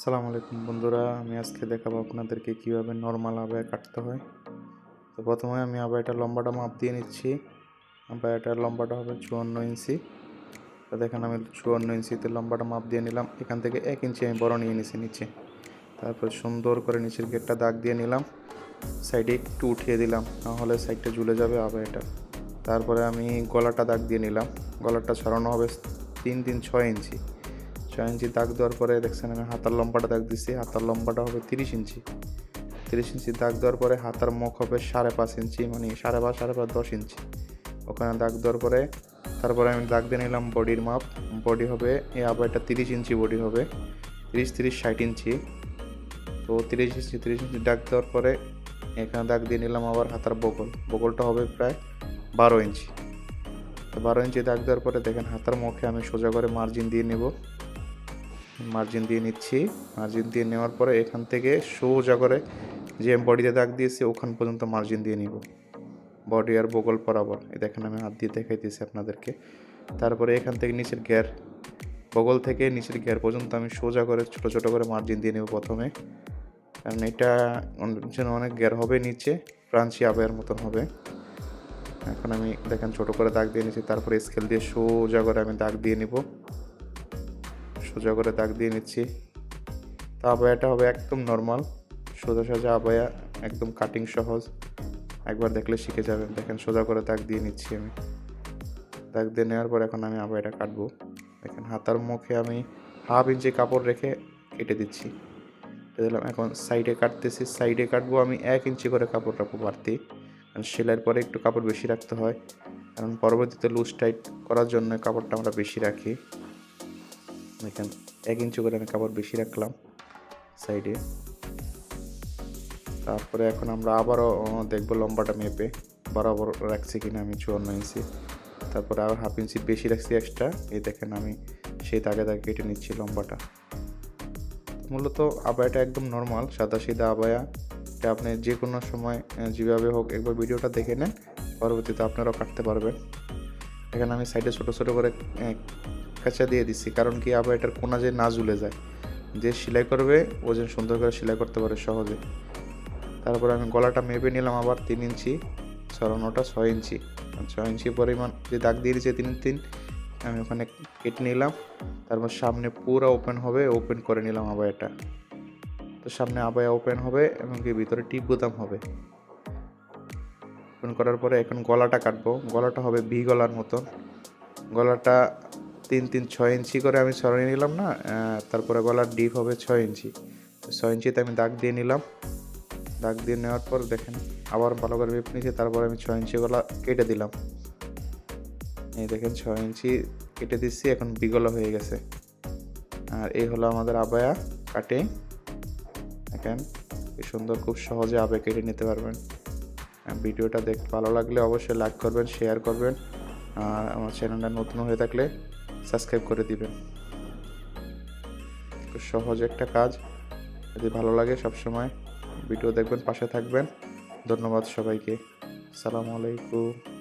সালাম আলাইকুম বন্ধুরা, আমি আজকে দেখাবো আপনাদেরকে কীভাবে নর্মাল আবায়া কাটতে হয়। তো প্রথমে আমি আবায়াটার লম্বাটা মাপ দিয়ে নিচ্ছি। আবায়াটার লম্বাটা হবে চুয়ান্ন ইঞ্চি। তো দেখেন আমি চুয়ান্ন ইঞ্চিতে লম্বাটা মাপ দিয়ে নিলাম। এখান থেকে এক ইঞ্চি আমি বড় নিয়ে নিছি নিচে। তারপর সুন্দর করে নিচের গেটটা দাগ দিয়ে নিলাম। সাইডে একটু উঠিয়ে দিলাম নাহলে সাইডটা ঝুলে যাবে আবায়াটা তারপরে আমি গলাটা দাগ দিয়ে নিলাম। গলাটা ছড়ানো হবে তিন তিন ছয় ইঞ্চি। ছয় ইঞ্চি দাগ দেওয়ার পরে দেখছেন আমি হাতার লম্বাটা দাগ দিচ্ছি হাতার লম্বাটা হবে তিরিশ ইঞ্চি। তিরিশ ইঞ্চি দাগ দেওয়ার পরে হাতার মুখ হবে সাড়ে পাঁচ ইঞ্চি মানে সাড়ে পাঁচ সাড়ে পাঁচ, দশ ইঞ্চি। ওখানে দাগ দেওয়ার পরে তারপরে আমি দাগ দিয়ে নিলাম বডির মাপ। বডি হবে এই আবারটা তিরিশ ইঞ্চি বডি হবে। তিরিশ তিরিশ, ষাট ইঞ্চি। তো তিরিশ ইঞ্চি তিরিশ ইঞ্চি দাগ দেওয়ার পরে এখানে দাগ দিয়ে নিলাম আবার হাতার বগল। বগলটা হবে প্রায় বারো ইঞ্চি। তো বারো ইঞ্চি দাগ দেওয়ার পরে দেখেন হাতার মুখে আমি সোজা করে মার্জিন দিয়ে নেব। মার্জিন দিয়ে নিচ্ছি। মার্জিন দিয়ে নেওয়ার পরে এখান থেকে সোজা করে যে বডিতে দাগ দিয়েছি, ওখান পর্যন্ত মার্জিন দিয়ে নিব। বডি আর বগল বরাবর। দেখেন আমি হাত দিয়ে দেখাইতেছি আপনাদেরকে। তারপরে এখান থেকে নিচের গ্যার বগল থেকে নিচের গ্যার পর্যন্ত আমি সোজা করে ছোট ছোট করে মার্জিন দিয়ে নেব প্রথমে। কারণ এটা যেন অনেক গ্যার হবে নিচে ক্রাঞ্চি আবের মতন হবে। এখন আমি দেখেন ছোট করে দাগ দিয়ে নিচ্ছি তারপরে স্কেল দিয়ে সোজা করে আমি দাগ দিয়ে নিব। সোজা করে দাগ দিয়ে নিচ্ছি। তো আবায়াটা হবে একদম নর্মাল সোজা সোজা আবায়া, একদম কাটিং সহজ। একবার দেখলে শিখে যাবেন। দেখেন, সোজা করে দাগ দিয়ে নিচ্ছি আমি। দাগ দিয়ে নেওয়ার পর এখন আমি আবায়াটা কাটবো। দেখেন, হাতার মুখে আমি হাফ ইঞ্চি কাপড় রেখে কেটে দিচ্ছি। দিলাম। এখন সাইডে কাটতেছি। সাইডে কাটবো আমি এক ইঞ্চি করে কাপড় রাখব বাড়তি। কারণ সেলাইয়ের পরে একটু কাপড় বেশি রাখতে হয়। কারণ পরবর্তীতে লুজ টাইট করার জন্য কাপড়টা আমরা বেশি রাখি। দেখেন এক ইঞ্চি করে আমি কাপড় বেশি রাখলাম সাইডে। তারপরে এখন আমরা আবারও দেখব লম্বাটা মেপে, বরাবর রাখছি কিনা আমি চুয়ান্ন ইঞ্চি। তারপরে আবার হাফ ইঞ্চি বেশি রাখছি এক্সট্রা এই দেখেন আমি সেই দাগে দাগে কেটে নিচ্ছি লম্বাটা। মূলত আবায়াটা একদম নর্মাল সাদা সিধা আবায়া। এটা আপনি যে কোনো সময় যেভাবে হোক একবার ভিডিওটা দেখে নেন, পরবর্তীতে আপনারাও কাটতে পারবেন। এখানে আমি সাইডে ছোটো ছোটো করে কাঁচা দিয়ে দিচ্ছি কারণ কি আবার এটার কোনা যে না ঝুলে যায়। যে সেলাই করবে, ও যেন সুন্দর করে সেলাই করতে পারে সহজে। তারপরে আমি গলাটা মেপে নিলাম আবার তিন ইঞ্চি সরানোটা ছয় ইঞ্চি। ছয় ইঞ্চি পরিমাণ যে দাগ দিয়ে দিয়েছে তিন তিন, আমি ওখানে কেটে নিলাম। তারপর সামনে পুরো ওপেন হবে, ওপেন করে নিলাম আবার এটা তো সামনে আবার ওপেন হবে, এবং কি ভিতরে টিপ বোতাম হবে। ওপেন করার পরে এখন গলাটা কাটবো। গলাটা হবে ভি গলার মতন। গলাটা তিন তিন, ছয় ইঞ্চি করে আমি সরিয়ে নিলাম না তারপরে গলার ডিপ হবে ছয় ইঞ্চি। ছয় ইঞ্চিতে আমি দাগ দিয়ে নিলাম। দাগ দিয়ে নেওয়ার পর দেখেন, আবার ভালো করে মেপে নিয়েছি তারপরে আমি ছয় ইঞ্চি গলা কেটে দিলাম। এই দেখেন, ছয় ইঞ্চি কেটে দিচ্ছি, এখন বিগলা হয়ে গেছে। আর এই হলো আমাদের আবায়া কাটে দেখেন সুন্দর, খুব সহজে আবে কেটে নিতে পারবেন। ভিডিওটা দেখতে ভালো লাগলে অবশ্যই লাইক করবেন শেয়ার করবেন। আর আমার চ্যানেলটা নতুন হয়ে থাকলে সাবস্ক্রাইব করে দিবেন। খুব সহজ একটা কাজ। যদি ভালো লাগে সবসময় ভিডিও দেখবেন, পাশে থাকবেন। ধন্যবাদ সবাইকে। সালামু আলাইকুম।